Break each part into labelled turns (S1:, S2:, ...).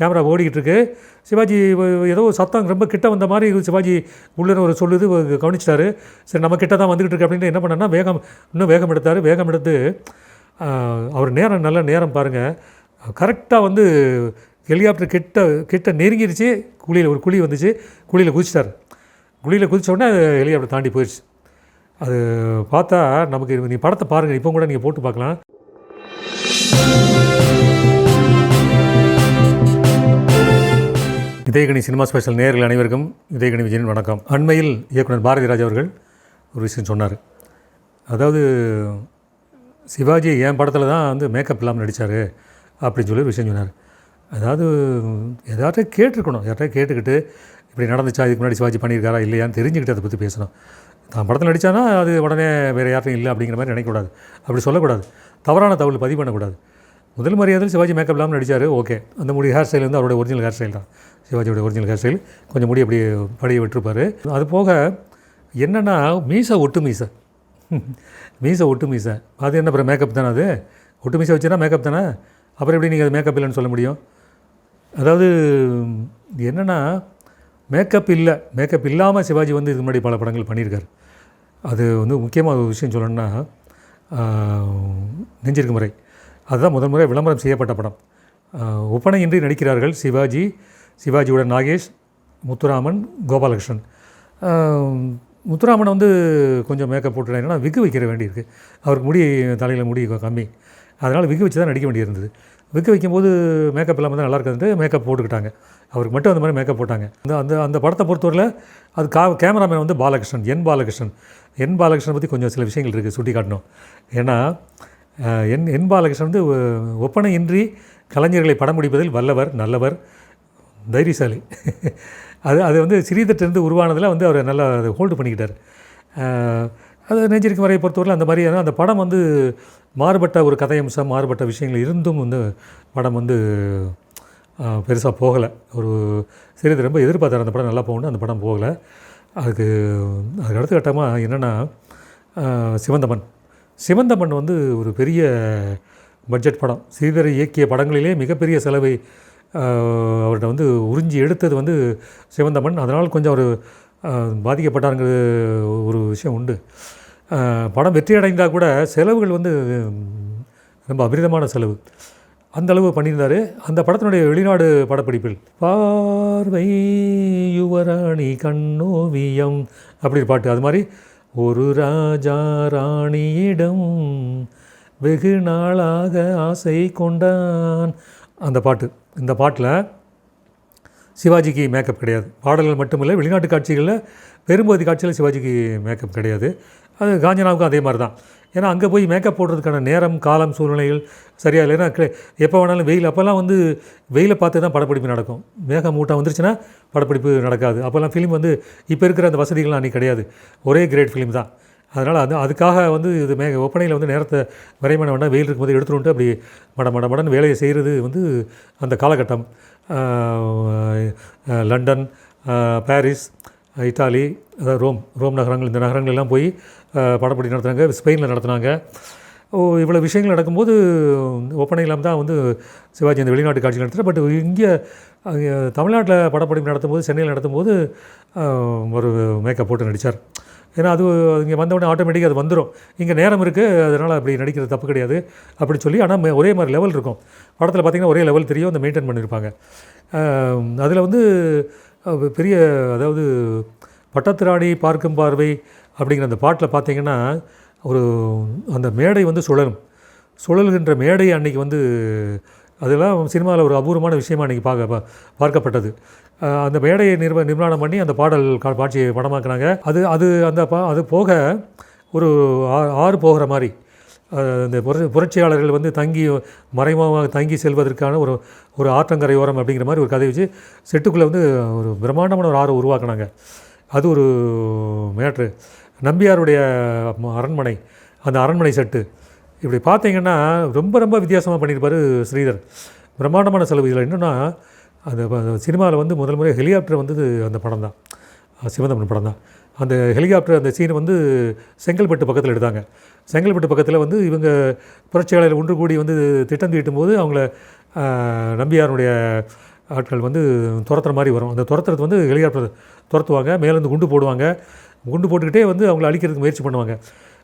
S1: Camera ஓடிக்கிட்டு இருக்கு சிவாஜி ஏதோ சத்தம் ரொம்ப கிட்ட வந்த மாதிரி சிவாஜி உள்ளே ஒரு சொல்லுது கவனிச்சிட்டாரு. சரி நம்ம கிட்ட தான் வந்துக்கிட்டு இருக்கு அப்படின்னு என்ன பண்ணேன்னா வேகம் இன்னும் வேகம் எடுத்தார். வேகம் எடுத்து அவர் நேரம் நல்ல நேரம் பாருங்கள் கரெக்டாக வந்து ஹெலிகாப்டர் கிட்ட கிட்ட நெருங்கிருச்சு. குழியில் ஒரு குழி வந்துச்சு. குழியில் குதிச்சிட்டார். குழியில் குதிச்ச உடனே அது ஹெலிகாப்டர் தாண்டி போயிடுச்சு அது பார்த்தா நமக்கு நீ படத்தை பாருங்கள் இப்போ கூட நீங்கள் போட்டு பார்க்கலாம். இதயகணி சினிமா ஸ்பெஷல் நேர்கள் அனைவருக்கும் இதயகணி விஜயன் வணக்கம். அண்மையில் இயக்குனர் பாரதிராஜ் அவர்கள் ஒரு விஷயம் சொன்னார். அதாவது சிவாஜி என் படத்தில் தான் வந்து மேக்கப் இல்லாமல் நடித்தார் அப்படின்னு சொல்லி ஒரு விஷயம் சொன்னார். அதாவது எதார்ட்ட கேட்டிருக்கணும்? யார்கிட்ட கேட்டுக்கிட்டு இப்படி நடந்துச்சா? இதுக்கு முன்னாடி சிவாஜி பண்ணியிருக்காரா? இல்லையான்னு தெரிஞ்சுக்கிட்டு அதை பற்றி பேசணும். தான் படத்தில் நடித்தானா அது உடனே வேறு யார்ட்டும் இல்லை அப்படிங்கிற மாதிரி நினைக்கக்கூடாது. அப்படி சொல்லக்கூடாது. தவறான தகவல் பதிவு பண்ணக்கூடாது. முதல் மரியாதையில் சிவாஜி மேக்கப் இல்லாமல் நடித்தார் ஓகே அந்த முடி ஹேர் ஸ்டைல் வந்து அவருடைய ஒரிஜினல் ஹேர் ஸ்டைல் தான். சிவாஜியோட ஒரிஜினல் ஹேர் ஸ்டைல் கொஞ்சம் முடி அப்படியே படைய விட்டுருப்பார். அது போக என்னென்னா மீசை ஒட்டு மீசை. மீசை ஒட்டு மீசை. அது என்ன அப்புறம் மேக்கப் தானே அது? ஒட்டு மீசை வச்சுன்னா மேக்கப் தானே? அப்புறம் எப்படி நீங்கள் அது மேக்கப் இல்லைன்னு சொல்ல முடியும்? அதாவது என்னென்னா மேக்கப் இல்லை மேக்கப் இல்லாமல் சிவாஜி வந்து இதுக்கு முன்னாடி பல படங்கள் பண்ணியிருக்கார். அது வந்து முக்கியமாக ஒரு விஷயம் சொல்லணும்னா நெஞ்சிருக்கு முறை. அதுதான் முதன் முறை விளம்பரம் செய்யப்பட்ட படம். ஒப்பனையின்றி நடிக்கிறார்கள் சிவாஜி சிவாஜியுடன் நாகேஷ் முத்துராமன் கோபாலகிருஷ்ணன். முத்துராமன் வந்து கொஞ்சம் மேக்கப் போட்டு என்னன்னா விக்கு வைக்கிற வேண்டியிருக்கு. அவருக்கு முடி தலையில் முடி கம்மி. அதனால் விக்கு வச்சு தான் நடிக்க வேண்டியிருந்தது. விக்கு வைக்கும்போது மேக்கப் இல்லாமல் தான் நல்லா இருக்குதுன்ட்டு மேக்கப் போட்டுக்கிட்டாங்க. அவருக்கு மட்டும் அந்த மாதிரி மேக்கப் போட்டாங்க. அந்த அந்த அந்த படத்தை பொறுத்தவரையில் அது கா கேமராமேன் வந்து பாலகிருஷ்ணன் என் பாலகிருஷ்ணன். என் பாலகிருஷ்ணன் பற்றி கொஞ்சம் சில விஷயங்கள் இருக்குது சுட்டி காட்டணும் ஏன்னா என் என் பாலகிருஷ்ணன் வந்து ஒப்பனையின்றி கலைஞர்களை படம் பிடிப்பதில் வல்லவர் நல்லவர் தைரியசாலி. அது அது வந்து சிறீதட்டிலிருந்து உருவானதில் வந்து அவர் நல்லா அதை ஹோல்டு பண்ணிக்கிட்டார். அது நெஞ்சிருக்கு வரையை பொறுத்தவரையில் அந்த மாதிரி அந்த படம் வந்து மாறுபட்ட ஒரு கதையம்சம் மாறுபட்ட விஷயங்கள் இருந்தும் வந்து படம் வந்து பெருசாக போகலை. ஒரு சிறிது ரொம்ப எதிர்பார்த்தார் அந்த படம் நல்லா போகணும் அந்த படம் போகலை. அதுக்கு அதுக்கு அடுத்த கட்டமாக என்னென்னா சிவந்தமன். சிவந்தமன் வந்து ஒரு பெரிய பட்ஜெட் படம். ஸ்ரீதரை இயக்கிய படங்களிலே மிகப்பெரிய செலவை அவர்கிட்ட வந்து உறிஞ்சி எடுத்தது வந்து சிவந்தமன் அதனால் கொஞ்சம் அவர் பாதிக்கப்பட்டாருங்கிற ஒரு விஷயம் உண்டு. படம் வெற்றி அடைந்தால் கூட செலவுகள் வந்து ரொம்ப அபரிதமான செலவு. அந்த அளவு பண்ணியிருந்தார். அந்த படத்தினுடைய வெளிநாடு படப்பிடிப்பில் பார்வை யுவராணி கண்ணோவியம் அப்படி ஒரு பாட்டு. அது மாதிரி ஒரு ராஜா ராணியிடம் வெகு நாளாக ஆசை கொண்டான். அந்த பாட்டு இந்த பாட்டில் சிவாஜிக்கு மேக்கப் கிடையாது. பாடல்கள் மட்டுமில்லை வெளிநாட்டு காட்சிகளில் பெரும்பகுதி காட்சியில் சிவாஜிக்கு மேக்கப் கிடையாது. அது காஞ்சனாவுக்கும் அதே மாதிரி தான் ஏன்னா அங்கே போய் மேக்கப் போடுறதுக்கான நேரம் காலம் சூழ்நிலைகள் சரியா இல்லை ஏன்னா எப்போ வேணாலும் வெயில் அப்போல்லாம் வந்து வெயிலை பார்த்து தான் படப்பிடிப்பு நடக்கும். மேகம் மூட்டம் வந்துருச்சுன்னா படப்பிடிப்பு நடக்காது. அப்போல்லாம் ஃபிலிம் வந்து இப்போ இருக்கிற அந்த வசதிகள்லாம் அன்றைக்கி கிடையாது. ஒரே கிரேட் ஃபிலிம் தான். அதனால் அது அதுக்காக வந்து இது மே ஒப்பனையில் வந்து நேரத்தை விரைவு வேண்டாம். வெயில் இருக்கும்போது எடுத்துட்டு அப்படி மட மட மடன்னு வேலையை செய்கிறது வந்து அந்த காலகட்டம். லண்டன் பாரிஸ் இத்தாலி அதாவது ரோம் ரோம் நகரங்கள் இந்த நகரங்கள் எல்லாம் போய் படப்படி படப்பிடி நடத்துனாங்க ஸ்பெயினில் நடத்துனாங்க. ஓ இவ்வளோ விஷயங்கள் நடக்கும்போது ஒப்பனை இல்லாமல் தான் வந்து சிவாஜி அந்த வெளிநாட்டு காட்சி நடத்துகிறார் பட் இங்கே தமிழ்நாட்டில் படப்படிப்பு நடத்தும்போது சென்னையில் நடத்தும்போது ஒரு மேக்கப் போட்டு நடித்தார் ஏன்னா அது இங்கே வந்தவுடனே ஆட்டோமேட்டிக்காக அது வந்துடும் இங்கே நேரம் இருக்குது அதனால் அப்படி நடிக்கிறது தப்பு கிடையாது அப்படி சொல்லி ஆனால் ஒரே மாதிரி லெவல் இருக்கும். படத்தில் பார்த்திங்கன்னா ஒரே லெவல் தெரியும் அந்த மெயின்டைன் பண்ணியிருப்பாங்க அதில் வந்து பெரிய அதாவது பட்டத்திராணி பார்க்கும் பார்வை அப்படிங்கிற அந்த பாட்டில் பார்த்தீங்கன்னா ஒரு அந்த மேடை வந்து சுழலும். சுழல்கின்ற மேடை அன்னைக்கு வந்து அதெல்லாம் சினிமாவில் ஒரு அபூர்வமான விஷயமா அன்றைக்கி பார்க்க பார்க்கப்பட்டது. அந்த மேடையை நிர்வ நிர்மாணம் பண்ணி அந்த பாடல் கா காட்சியை படமாக்குனாங்க. அது அது அந்த பா அது போக ஒரு ஆறு போகிற மாதிரி இந்த புரட்சி புரட்சியாளர்கள் வந்து தங்கி மறைமுகமாக தங்கி செல்வதற்கான ஒரு ஒரு ஆற்றங்கரையோரம் அப்படிங்கிற மாதிரி ஒரு கதை வச்சு செட்டுக்குள்ளே வந்து ஒரு பிரம்மாண்டமான ஒரு ஆறு உருவாக்குனாங்க. அது ஒரு மேட்ரு. நம்பியாருடைய ம- அரண்மனை அந்த அரண்மனை செட்டு. இப்படி பார்த்தீங்கன்னா ரொம்ப ரொம்ப வித்தியாசமாக பண்ணியிருப்பார் ஸ்ரீதர். பிரம்மாண்டமான செலவு. இதில் என்னென்னா அந்த சினிமாவில் வந்து முதல் முறை ஹெலிகாப்டர் வந்தது அந்த படம் தான் சிவந்தமன் படம் தான் அந்த ஹெலிகாப்டர் அந்த சீன் வந்து செங்கல்பட்டு பக்கத்தில் எடுத்தாங்க. செங்கல்பட்டு பக்கத்தில் வந்து இவங்க புரட்சியாளர் ஒன்று கூடி வந்து திட்டம் தீட்டும் போது அவங்கள நம்பியாருடைய ஆட்கள் வந்து துரத்துற மாதிரி வரும். அந்த துரத்துறது வந்து ஹெலிகாப்டர் துரத்துவாங்க மேலேருந்து குண்டு போடுவாங்க. குண்டு போட்டுக்கிட்டே வந்து அவங்கள அழிக்கிறதுக்கு முயற்சி பண்ணுவாங்க.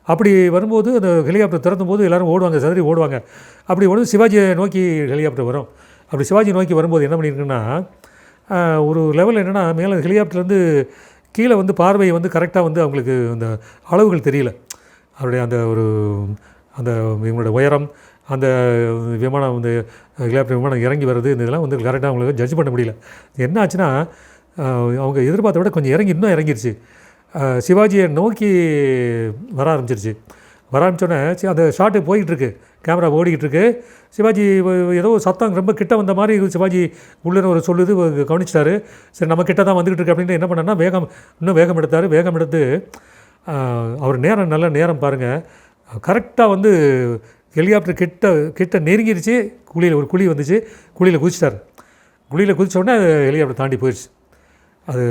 S1: அப்படி வரும்போது அந்த ஹெலிகாப்டர் திறந்தும் போது எல்லோரும் ஓடுவாங்க சதறி ஓடுவாங்க. அப்படி வந்து சிவாஜியை நோக்கி ஹெலிகாப்டர் வரும். அப்படி சிவாஜி நோக்கி வரும்போது என்ன பண்ணியிருக்குன்னா ஒரு லெவலில் என்னென்னா மேலே ஹெலிகாப்டர்லேருந்து கீழே வந்து பார்வை வந்து கரெக்டாக வந்து அவங்களுக்கு அந்த அளவுகள் தெரியல. அவருடைய அந்த ஒரு அந்த இவங்களோட உயரம் அந்த விமானம் வந்து ஹெலிகாப்டர் விமானம் இறங்கி வருது இந்த இதெல்லாம் வந்து கரெக்டாக அவங்களுக்கு ஜட்ஜ் பண்ண முடியல. என்ன ஆச்சுன்னா அவங்க எதிர்பார்த்த விட கொஞ்சம் இறங்கி இன்னும் இறங்கிருச்சு. சிவாஜியை நோக்கி வர ஆரம்பிச்சிருச்சு. வர ஆரம்பிச்சோடனே சரி அந்த ஷாட்டு போயிட்டுருக்கு. கேமரா ஓடிக்கிட்டு இருக்கு சிவாஜி ஏதோ சத்தம் ரொம்ப கிட்ட வந்த மாதிரி சிவாஜி உள்ளே ஒரு சொல்லுது கவனிச்சிட்டாரு. சரி நம்ம கிட்ட தான் வந்துக்கிட்டு இருக்கு அப்படின்னு என்ன பண்ணேன்னா வேகம் இன்னும் வேகம் எடுத்தார். வேகம் எடுத்து அவர் நேரம் நல்ல நேரம் பாருங்கள் கரெக்டாக வந்து ஹெலிகாப்டர் கிட்ட கிட்ட நெருங்கிருச்சு. குழியில் ஒரு குழி வந்துச்சு. குழியில் குதிச்சிட்டார். குழியில் குதிச்ச உடனே அது ஹெலிகாப்டர் தாண்டி போயிடுச்சு அது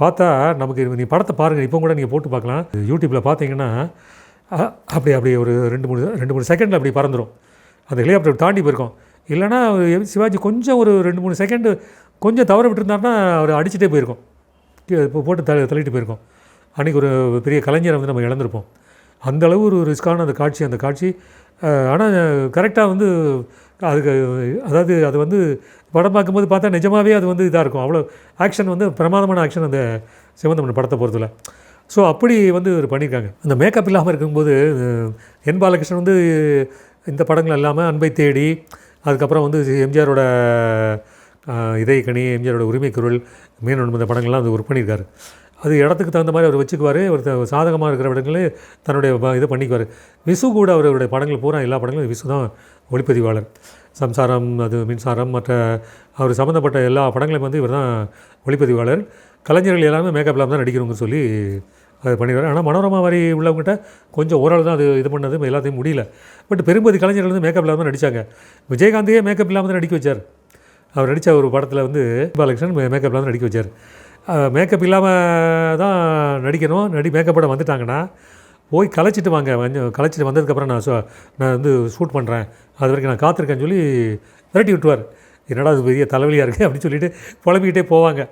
S1: பார்த்தா நமக்கு நீ படத்தை பாருங்கள் இப்போ கூட நீங்கள் போட்டு பார்க்கலாம். யூடியூப்பில் பார்த்தீங்கன்னா அப்படி அப்படி ஒரு ரெண்டு மூணு ரெண்டு மூணு செகண்டில் அப்படி பறந்துடும் அந்த ஹெலிகாப்டர் தாண்டி போயிருக்கோம். இல்லைன்னா சிவாஜி கொஞ்சம் ஒரு ரெண்டு மூணு செகண்டு கொஞ்சம் தவற விட்டுருந்தாருன்னா அவர் அடிச்சுட்டே போயிருக்கோம். இப்போ போட்டு த தள்ளிட்டு போயிருக்கோம். அன்றைக்கி ஒரு பெரிய கலைஞரை வந்து நம்ம இழந்திருப்போம். அந்த அளவு ஒரு ரிஸ்க்கான அந்த காட்சி அந்த காட்சி. ஆனால் கரெக்டாக வந்து அதுக்கு அதாவது அது வந்து படம் பார்க்கும்போது பார்த்தா நிஜமாகவே அது வந்து இதாக இருக்கும். அவ்வளோ ஆக்ஷன் வந்து பிரமாதமான ஆக்ஷன் அந்த சிவந்தமன் படத்தை பொறுத்தல ஸோ அப்படி வந்து இவர் பண்ணியிருக்காங்க. அந்த மேக்கப் இல்லாமல் இருக்கும்போது என் பாலகிருஷ்ணன் வந்து இந்த படங்கள் இல்லாமல் அன்பை தேடி அதுக்கப்புறம் வந்து எம்ஜிஆரோட ஆஹ், கனி எம்ஜிஆரோட உரிமை குரல் மீனன் இந்த படங்கள்லாம் அது ஒர்க் பண்ணியிருக்காரு. அது இடத்துக்கு தகுந்த மாதிரி அவர் வச்சுக்குவார். ஒரு சாதகமாக இருக்கிற இடங்களே தன்னுடைய இதை பண்ணிக்குவார். விசு கூட அவருடைய படங்கள் பூரா எல்லா படங்களும் விசு தான் ஒளிப்பதிவாளர். சம்சாரம் அது மின்சாரம் மற்ற அவர் சம்மந்தப்பட்ட எல்லா படங்களையும் வந்து இவர் தான் ஒளிப்பதிவாளர். கலைஞர்கள் எல்லாமே மேக்கப் இல்லாமல் தான் நடிக்கிறவங்க சொல்லி அது பண்ணிடுவார். ஆனால் மனோரமா வரி உள்ளவங்ககிட்ட கொஞ்சம் ஓரளவு தான் அது இது பண்ணது எல்லாத்தையும் முடியல. பட் பெரும்பதி கலைஞர்கள் வந்து மேக்கப் இல்லாமல் தான் நடித்தாங்க விஜயகாந்தையே மேக்கப் இல்லாமல் தான் நடிக்க வச்சார். அவர் நடித்த ஒரு படத்தில் வந்து பாலகிருஷ்ணன் மேக்கப் இல்லாமல் நடிக்க வச்சார். மேக்கப் இல்லாமல் தான் நடிக்கணும். நடி மேக்கப் படம் வந்துட்டாங்கன்னா போய் கலைச்சிட்டு வாங்க. கொஞ்சம் கலைச்சிட்டு வந்ததுக்கப்புறம் நான் நான் வந்து ஷூட் பண்ணுறேன் அது வரைக்கும் நான் காத்திருக்கேன்னு சொல்லி விரட்டி விட்டுவார் என்னடா அது பெரிய தலைவலியாக இருக்குது அப்படின்னு சொல்லிட்டு புலம்பிக்கிட்டே போவாங்க.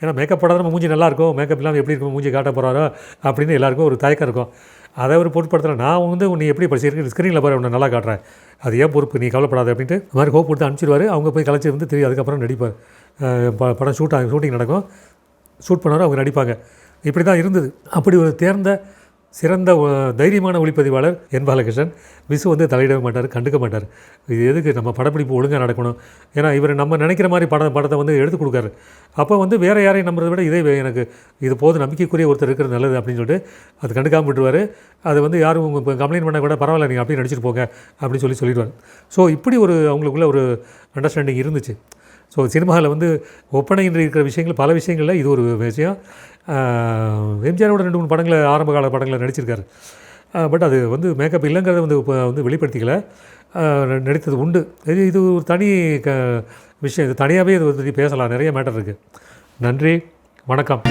S1: ஏன்னா மேக்கப் போடாத நம்ம மூஞ்சி நல்லாயிருக்கும். மேக்கப் இல்லாமல் எப்படி இருக்கும்? மூஞ்சி காட்ட போகிறாரோ அப்படின்னு எல்லாருக்கும் ஒரு தயக்கம் இருக்கும். அதை ஒரு பொருட்படுத்தல. நான் வந்து உன்னை எப்படி படிச்சிருக்கேன் ஸ்க்ரீனில் பாரு உன்னை நல்லா காட்டுறேன். அது ஏன் பொறுப்பு? நீ கவலைப்படாத அப்படின்ட்டு இந்த மாதிரி ஹோப் கொடுத்து அனுப்பிச்சிடுவார். அவங்க போய் கலைச்சி வந்து திரும்பி அதுக்கப்புறம் நடிப்பார். ப- படம் ஷூட் ஆகும் ஷூட்டிங் நடக்கும். ஷூட் பண்ணார் அவங்க நடிப்பாங்க. இப்படி தான் இருந்தது. அப்படி ஒரு தேர்ந்த சிறந்த தைரியமான ஒளிப்பதிவாளர் என் பாலகிருஷ்ணன். விசு வந்து தலையிடவே மாட்டார் கண்டுக்க மாட்டார். இது எதுக்கு நம்ம படப்பிடிப்பு ஒழுங்காக நடக்கணும்? ஏன்னா இவர் நம்ம நினைக்கிற மாதிரி படம் படத்தை வந்து எடுத்து கொடுக்காரு. அப்போ வந்து வேறு யாரையும் நம்புறதை விட இதே எனக்கு இது போது நம்பிக்கைக்குரிய ஒருத்தர் இருக்கிறது நல்லது அப்படின்னு சொல்லிட்டு அது கண்டுக்காமல் விட்டுருவார். அது வந்து யாரும் உங்கள் கம்ப்ளைண்ட் பண்ண கூட பரவாயில்ல நீங்கள் அப்படியே நடிச்சிட்டு போங்க அப்படின்னு சொல்லி சொல்லிடுவார். ஸோ இப்படி ஒரு அவங்களுக்குள்ள ஒரு அண்டர்ஸ்டாண்டிங் இருந்துச்சு. ஸோ சினிமாவில் வந்து ஒப்பனையின்றி இருக்கிற விஷயங்கள் பல விஷயங்களில் இது ஒரு விஷயம். எம்ஜிஆரோட ரெண்டு மூணு படங்களை ஆரம்ப கால நடிச்சிருக்காரு. பட் அது வந்து மேக்கப் இல்லைங்கிறத வந்து இப்போ வந்து வெளிப்படுத்திக்கல. நடித்தது உண்டு. இது இது ஒரு தனி க விஷயம். இது தனியாகவே இது பற்றி பேசலாம். நிறைய மேட்டர் இருக்குது நன்றி. வணக்கம்.